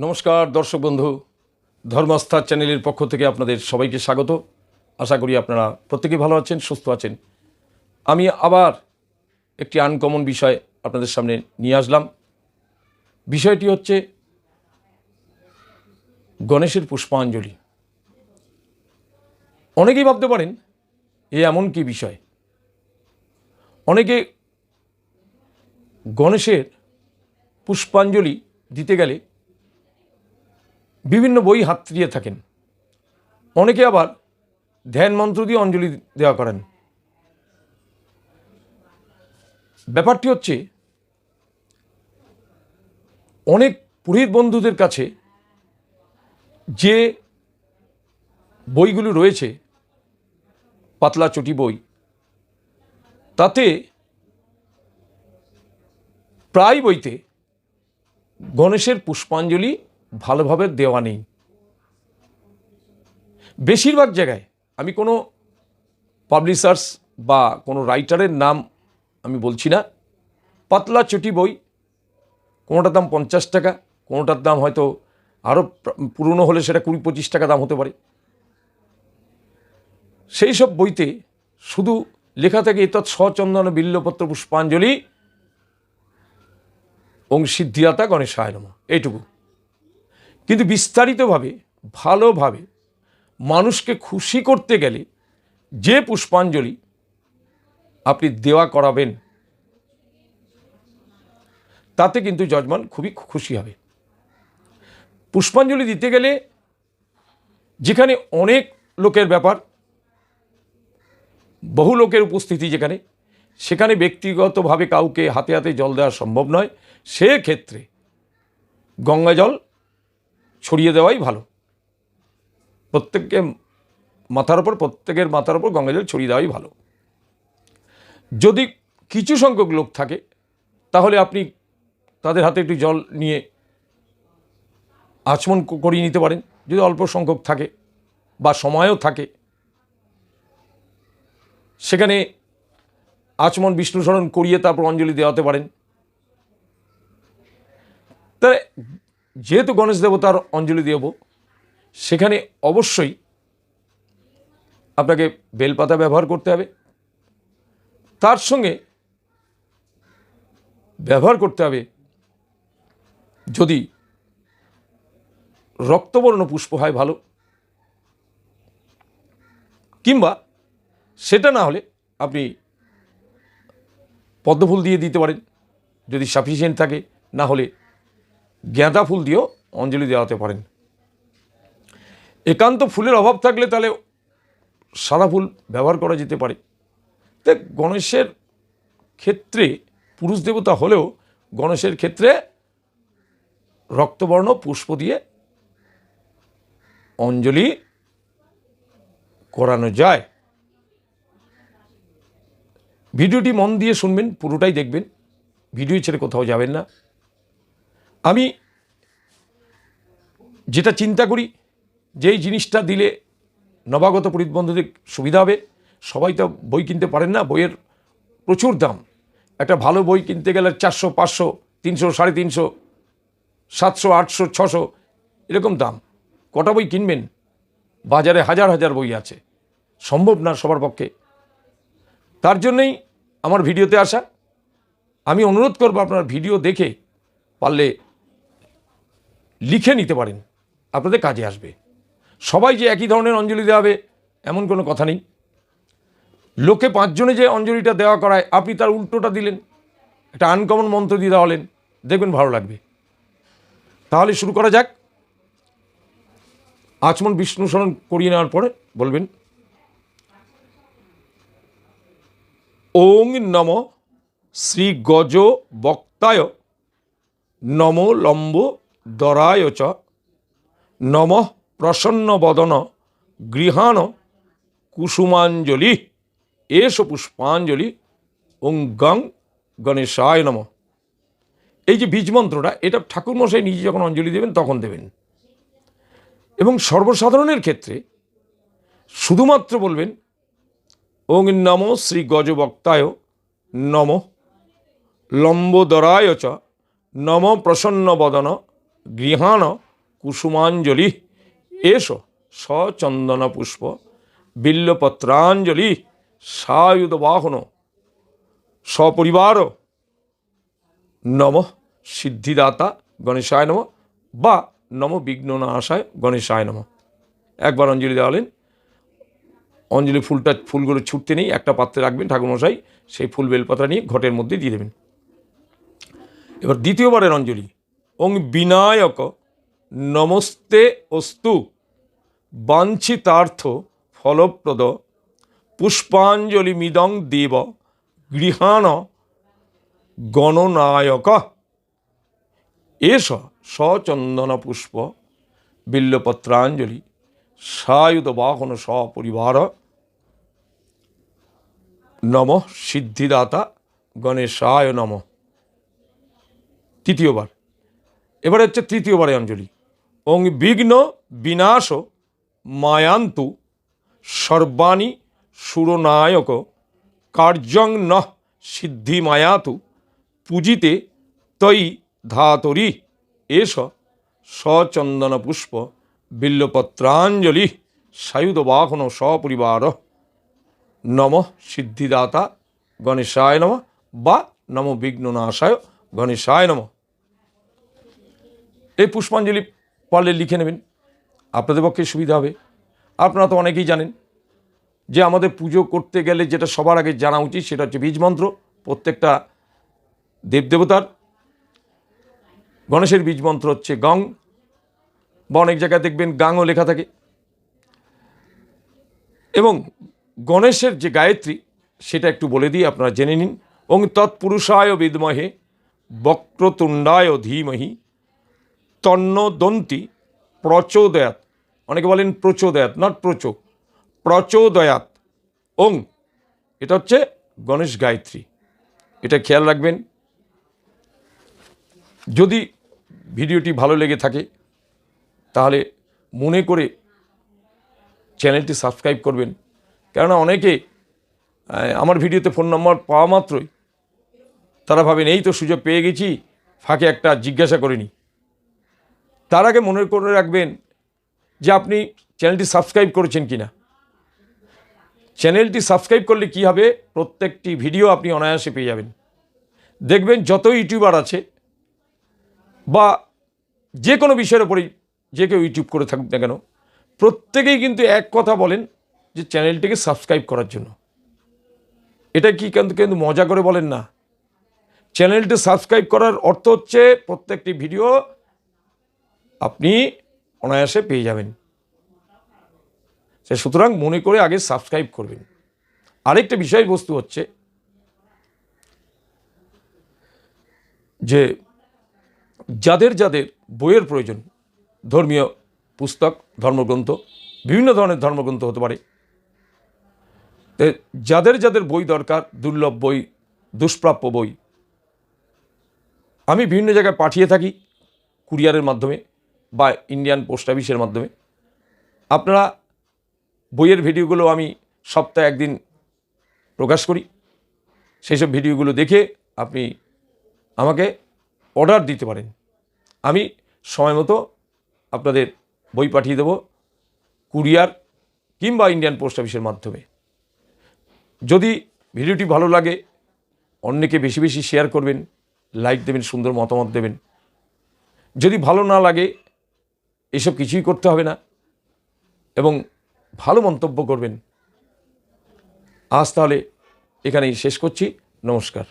নমস্কার, দর্শক বন্ধু। ধর্মাস্থা চ্যানেলের পক্ষ থেকে আপনাদের সবাইকে স্বাগত। আশা করি আপনারা প্রত্যেকে ভালো আছেন, সুস্থ আছেন। আমি আবার একটি আনকমন বিষয় আপনাদের সামনে নিয়ে আসলাম। বিষয়টি হচ্ছে গণেশের পুষ্পাঞ্জলি। অনেকেই ভাবতে পারেন, এ এমন কি বিষয়? অনেকে গণেশের পুষ্পাঞ্জলি দিতে গেলে বিভিন্ন বই হাত দিয়ে থাকেন। অনেকে আবার ধ্যান মন্ত্র দিয়ে অঞ্জলি দেওয়া করেন। ব্যাপারটি হচ্ছে, অনেক পুরোহিত বন্ধুদের কাছে যে বইগুলো রয়েছে, পাতলা চটি বই, তাতে প্রায় বইতে গণেশের পুষ্পাঞ্জলি ভালোভাবে দেওয়া নেই। বেশিরভাগ জায়গায় আমি কোনো পাবলিশার্স বা কোনো রাইটারের নাম আমি বলছি না। পাতলা চটি বই, কোনোটার দাম পঞ্চাশ টাকা, কোনোটার দাম হয়তো আরও পুরনো হলে সেটা কুড়ি পঁচিশ টাকা দাম হতে পারে। সেই সব বইতে শুধু লেখা থাকে, এতৎ সচন্দন বিল্লপত্র পুষ্পাঞ্জলি, ওং সিদ্ধিদাতা গণেশায় নম। এইটুকু। কিন্তু বিস্তারিতভাবে, ভালোভাবে মানুষকে খুশি করতে গেলে যে পুষ্পাঞ্জলি আপনি দেওয়া করাবেন, তাতে কিন্তু যজমান খুবই খুশি হবে। পুষ্পাঞ্জলি দিতে গেলে যেখানে অনেক লোকের ব্যাপার, বহু লোকের উপস্থিতি যেখানে, সেখানে ব্যক্তিগতভাবে কাউকে হাতে হাতে জল দেওয়া সম্ভব নয়। সেক্ষেত্রে গঙ্গা জল ছড়িয়ে দেওয়াই ভালো। প্রত্যেককে মাথার ওপর প্রত্যেকের মাথার ওপর গঙ্গা জল ছড়িয়ে দেওয়াই ভালো। যদি কিছু সংখ্যক লোক থাকে, তাহলে আপনি তাদের হাতে একটু জল নিয়ে আচমন করিয়ে নিতে পারেন। যদি অল্প সংখ্যক থাকে বা সময়ও থাকে, সেখানে আচমন বিষ্ণু স্মরণ করিয়ে তারপর অঞ্জলি দেওয়াতে পারেন। তাই যেহেতু গণেশ দেবতার অঞ্জলি দেব, সেখানে অবশ্যই আপনাকে বেলপাতা ব্যবহার করতে হবে। তার সঙ্গে ব্যবহার করতে হবে যদি রক্তবর্ণ পুষ্প হয় ভালো, কিংবা সেটা না হলে আপনি পদ্মফুল দিয়ে দিতে পারেন যদি সাফিসিয়েন্ট থাকে, না হলে গাঁদা ফুল দিয়েও অঞ্জলি দেওয়াতে পারেন। একান্ত ফুলের অভাব থাকলে তাহলে সাদা ফুল ব্যবহার করা যেতে পারে। তো গণেশের ক্ষেত্রে, পুরুষ দেবতা হলেও গণেশের ক্ষেত্রে রক্তবর্ণ, পুষ্প দিয়ে অঞ্জলি করানো যায়। ভিডিওটি মন দিয়ে শুনবেন, পুরোটাই দেখবেন। ভিডিও ছেড়ে কোথাও যাবেন না। আমি যেটা চিন্তা করি, যেই জিনিসটা দিলে নবাগত পুরীত বন্ধুদের সুবিধা হবে, সবাই তো বই কিনতে পারেন না, বইয়ের প্রচুর দাম। একটা ভালো বই কিনতে গেলে চারশো, পাঁচশো, তিনশো, সাড়ে তিনশো, সাতশো, আটশো, ছশো, এরকম দাম। কটা বই কিনবেন? বাজারে হাজার হাজার বই আছে। সম্ভব না সবার পক্ষে। তার জন্যই আমার ভিডিওতে আসা। আমি অনুরোধ করব আপনার ভিডিও দেখে পারলে লিখে নিতে পারেন। আপনাদের কাজে আসবে। সবাই যে একই ধরনের অঞ্জলি দেওয়া হবে এমন কোনো কথা নেই। লোকে পাঁচজনে যে অঞ্জলিটা দেওয়া করায়, আপনি তার উল্টোটা দিলেন, একটা আনকমন মন্ত্র দিয়ে দেওয়ালেন, দেখবেন ভালো লাগবে। তাহলে শুরু করা যাক। আচমন বিষ্ণু স্মরণ করিয়ে নেওয়ার পরে বলবেন, ওং নম শ্রী গজ বক্তায় নম লম্ব দরায় চ। নম প্রসন্ন বদন গৃহাণ কুসুমাঞ্জলি। এস পুষ্পাঞ্জলি ওং গং গণেশায় নম। এই যে বীজ মন্ত্রটা, এটা ঠাকুরমশাই নিজে যখন অঞ্জলি দেবেন, তখন দেবেন। এবং সর্বসাধারণের ক্ষেত্রে শুধুমাত্র বলবেন, ওং নম শ্রী গজবক্তায় নম। লম্বোদরায় চ। নম প্রসন্ন বদন গৃহাণ কুসুমাঞ্জলি। এস সচন্দন পুষ্প বিল্লপত্রাঞ্জলি সায়ুধ বাহন সপরিবার, নম সিদ্ধিদাতা গণেশায় নম বা নম বিঘ্ননাশায় গণেশায় নম। একবার অঞ্জলি দেওয়ালেন অঞ্জলি ফুলটা, ফুলগুলো ছুটতে নেই, একটা পাত্রে রাখবেন ঠাকুরমশাই, সেই ফুল বেলপাতা নিয়ে ঘটের মধ্যে দিয়ে দেবেন। এবার দ্বিতীয়বারের অঞ্জলি। ওং বিনায়ক নমস্তে অস্তু বাঞ্ছিতার্থ ফলপ্রদ পুষ্পাঞ্জলি মিদং দেব গৃহাণ গণনায়ক। এস সচন্দন পুষ্প বিল্লপত্রাঞ্জলি সায়ুধ বাহন সপরিবার। নম সিদ্ধিদাতা গণেশায় নম। তৃতীয়বার। এবারে হচ্ছে তৃতীয়বারে অঞ্জলি। ওং বিঘ্ন বিনাশ মায়ান্তু সর্বাণী সুরনায়ক কার্যং ন সিদ্ধি মায়াতু পূজিতে তৈ ধাতরি এস সচন্দন পুষ্প বিল্লপত্রাঞ্জলি সায়ুধ বাহন সপরিবার নম সিদ্ধিদাতা গণেশায় নম বা নম বিঘ্ননাশায় গণেশায় নম। এই পুষ্পাঞ্জলি পারলে লিখে নেবেন। আপনাদের পক্ষে সুবিধা হবে। আপনারা তো অনেকেই জানেন যে আমাদের পুজো করতে গেলে যেটা সবার আগে জানা উচিত সেটা হচ্ছে বীজ মন্ত্র। প্রত্যেকটা দেবদেবতার গণেশের বীজ মন্ত্র হচ্ছে গং। বা অনেক জায়গায় দেখবেন গাংও লেখা থাকে। এবং গণেশের যে গায়ত্রী, সেটা একটু বলে দিই, আপনারা জেনে নিন। ওং তৎপুরুষায় বিদ্মহে বক্রতুণ্ডায় ধীমহি তন্নদন্তি প্রচোদয়াত অনেকে বলেন প্রচোদয়াত নট প্রচো প্রচোদয়াত ওং, এটা হচ্ছে গণেশ গায়ত্রী। এটা খেয়াল রাখবেন। যদি ভিডিওটি ভালো লেগে থাকে, তাহলে মনে করে চ্যানেলটি সাবস্ক্রাইব করবেন। কেননা অনেকে আমার ভিডিওতে ফোন নম্বর পাওয়া মাত্রই, তারা ভাবেন, এই তো সুযোগ পেয়ে গেছি, ফাঁকে একটা জিজ্ঞাসা করে নিই তার আগে মনে করে রাখবেন যে আপনি চ্যানেলটি সাবস্ক্রাইব করেছেন কি না চ্যানেলটি সাবস্ক্রাইব করলে কি হবে? প্রত্যেকটি ভিডিও আপনি অনায়াসে পেয়ে যাবেন। দেখবেন যত ইউটিউবার আছে বা যে কোনো বিষয়ের ওপরেই যে কেউ ইউটিউব করে থাকুক না কেন, প্রত্যেকেই কিন্তু এক কথা বলেন যে চ্যানেলটিকে সাবস্ক্রাইব করার জন্য। এটা কি কিন্তু কিন্তু মজা করে বলেন না। চ্যানেলটি সাবস্ক্রাইব করার অর্থ হচ্ছে প্রত্যেকটি ভিডিও আপনি অনায়াসে পেয়ে যাবেন। সে সুতরাং মনে করে আগে সাবস্ক্রাইব করবেন। আরেকটা বিষয়বস্তু হচ্ছে যে যাদের যাদের বইয়ের প্রয়োজন, ধর্মীয় পুস্তক, ধর্মগ্রন্থ, বিভিন্ন ধরনের ধর্মগ্রন্থ হতে পারে যাদের যাদের বই দরকার, দুর্লভ বই, দুষ্প্রাপ্য বই, আমি বিভিন্ন জায়গায় পাঠিয়ে থাকি, কুরিয়ারের মাধ্যমে। বা ইন্ডিয়ান পোস্ট অফিসের মাধ্যমে। আপনারা বইয়ের ভিডিওগুলো আমি সপ্তাহে একদিন প্রকাশ করি। সেই সব ভিডিওগুলো দেখে আপনি আমাকে অর্ডার দিতে পারেন। আমি সময় মতো আপনাদের বই পাঠিয়ে দেব কুরিয়ার কিংবা ইন্ডিয়ান পোস্ট অফিসের মাধ্যমে। যদি ভিডিওটি ভালো লাগে, অন্যকে বেশি বেশি শেয়ার করবেন লাইক দেবেন, সুন্দর মতামত দেবেন। যদি ভালো না লাগে এসব কিছুই করতে হবে না। এবং ভালো মন্তব্য করবেন। আজ তাহলে এখানেই শেষ করছি। নমস্কার।